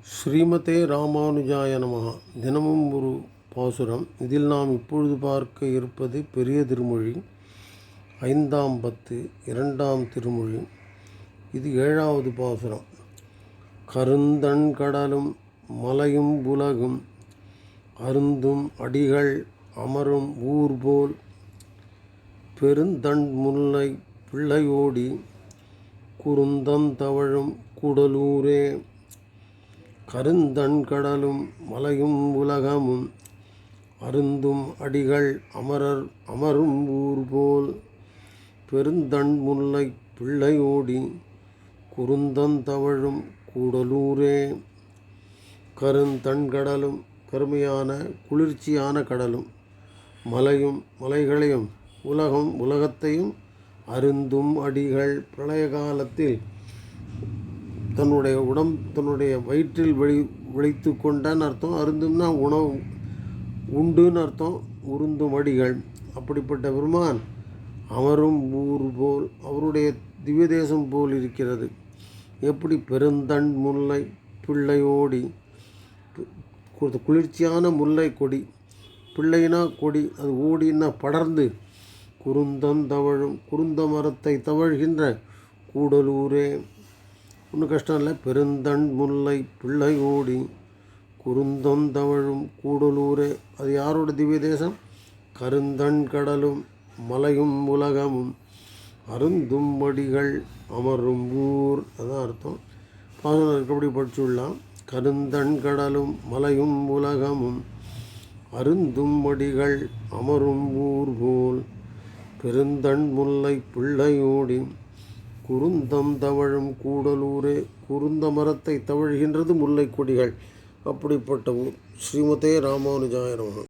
ஸ்ரீமதே ராமானுஜாய நமஹ. தினமும் ஒரு பாசுரம். இதில் நாம் இப்பொழுது பார்க்க இருப்பது பெரிய திருமொழி. ஐந்தாம் பத்து இரண்டாம் திருமொழி. இது ஏழாவது பாசுரம். கருந்தண் கடலும் மலையும் உலகும். அருந்தும் அடிகள் அமரும் ஊர் போல். பெருந்தண் முல்லை பிள்ளையோடி. குறுந்தந்தவழும் குடலூரே. கருந்தண் கடலும் மலையும் உலகமும் அருந்தும் அடிகள் அமரர் அமரும் ஊர் போல் பெருந்தண் முல்லை பிள்ளையோடி குறுந்தந்தவழும் கூடலூரே. கருந்தண் கடலும் கருமையான குளிர்ச்சியான கடலும் மலையும் மலைகளையும் உலகம் உலகத்தையும் அருந்தும் அடிகள். பிரளய காலத்தில் தன்னுடைய உடம் தன்னுடைய வயிற்றில் வெளி விளைத்து கொண்டான்னு அர்த்தம். அருந்தும்னா உணவு உண்டுன்னு அர்த்தம். உருந்தும் அடிகள் அப்படிப்பட்ட பெருமான் அமரும் ஊர் போல் அவருடைய திவ்ய தேசம் போல் இருக்கிறது. எப்படி பெருந்தண் முல்லை பிள்ளையோடி குளிர்ச்சியான முல்லை கொடி பிள்ளைனா கொடி அது ஓடினா படர்ந்து குருந்தம் தவழும் குருந்த மரத்தை தவழ்கின்ற கூடலூரே ஒன்றும் கஷ்டம் இல்லை பெருந்தண் முல்லை பிள்ளை ஓடி குருந்தம் கூடலூரே. அது யாரோட திவ்ய தேசம்? கருந்தண் கடலும் மலையும் உலகமும் அருந்தும்படிகள் அமரும் ஊர். அதான் அர்த்தம். பாசனம் இருக்கபடி படிச்சுடலாம் கருந்தண் கடலும் மலையும் உலகமும் அருந்தும்படிகள் அமரும் ஊர் போல். பெருந்தண் முல்லை பிள்ளையோடி குருந்தம் தவழும் கூடலூரே. குருந்த மரத்தை தவழ்கின்றது முல்லை கொடிகள். அப்படிப்பட்ட ஊர் ஸ்ரீமதே ராமானுஜாய